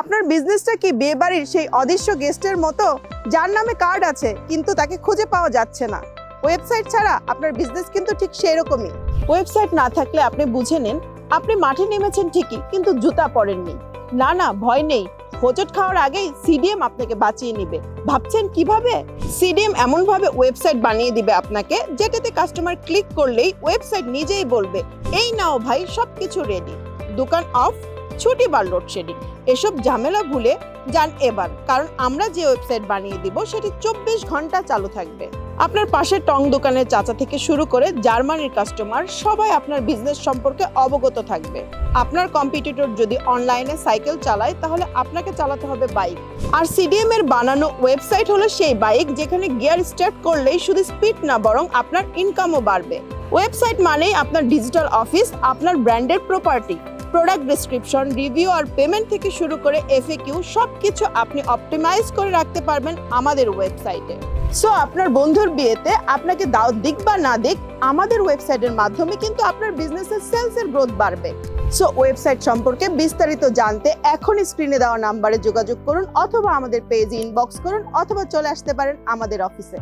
আপনার বিজনেসটা কি বিয়েবাড়ির সেই অদৃশ্য গেস্টের মতো? যার নামে কার্ড আছে, কিন্তু তাকে খুঁজে পাওয়া যাচ্ছে না। ওয়েবসাইট ছাড়া আপনার বিজনেস কিন্তু ঠিক সেই রকমই ওয়েবসাইট না থাকলে আপনি বুঝে নিন, আপনি মাঠে নেমেছেন ঠিকই, কিন্তু জুতা পরেননি। না না, ভয় নেই। হোঁচট খাওয়ার আগেই সিডিএম আপনাকে বাঁচিয়ে নেবে। ভাবছেন কীভাবে? সিডিএম এমনভাবে ওয়েবসাইট বানিয়ে দিবে আপনাকে, যেটাতে কাস্টমার ক্লিক করলেই ওয়েবসাইট নিজেই বলবে, এই নাও ভাই, সবকিছু রেডি দোকান অফ ছুটি বা লোডশেডিং। এসব ঝামেলা ভুলে যান এবার, কারণ আমরা যে ওয়েবসাইট বানিয়ে দিব সেটি চব্বিশ ঘণ্টা চালু থাকবে। আপনার পাশের টং দোকানের চাচা থেকে শুরু করে জার্মানির কাস্টমার সবাই আপনার বিজনেস সম্পর্কে অবগত থাকবে। আপনার কম্পিটিটর যদি অনলাইনে সাইকেল চালায়, তাহলে আপনাকে চালাতে হবে বাইক। আর সিডিএম এর বানানো ওয়েবসাইট হলো সেই বাইক যেখানে গিয়ার স্টার্ট করলেই শুধু স্পিড না, বরং আপনার ইনকামও বাড়বে। ওয়েবসাইট মানেই আপনার ডিজিটাল অফিস, আপনার ব্র্যান্ডের প্রপার্টি। প্রোডাক্ট ডেসক্রিপশন রিভিউ আর পেমেন্ট থেকে শুরু করে এফএকিউ সব কিছু আপনি অপটিমাইজ করে রাখতে পারবেন আমাদের ওয়েবসাইটে সো আপনার বন্ধুর বিয়েতে আপনাকে দাওয়াত দিক বা না দিক, আমাদের ওয়েবসাইটের মাধ্যমে কিন্তু আপনার বিজনেসের সেলসের গ্রোথ বাড়বে। সো ওয়েবসাইট সম্পর্কে বিস্তারিত জানতে এখনই স্ক্রিনে দেওয়া নাম্বারে যোগাযোগ করুন অথবা আমাদের পেজে ইনবক্স করুন অথবা চলে আসতে পারেন আমাদের অফিসে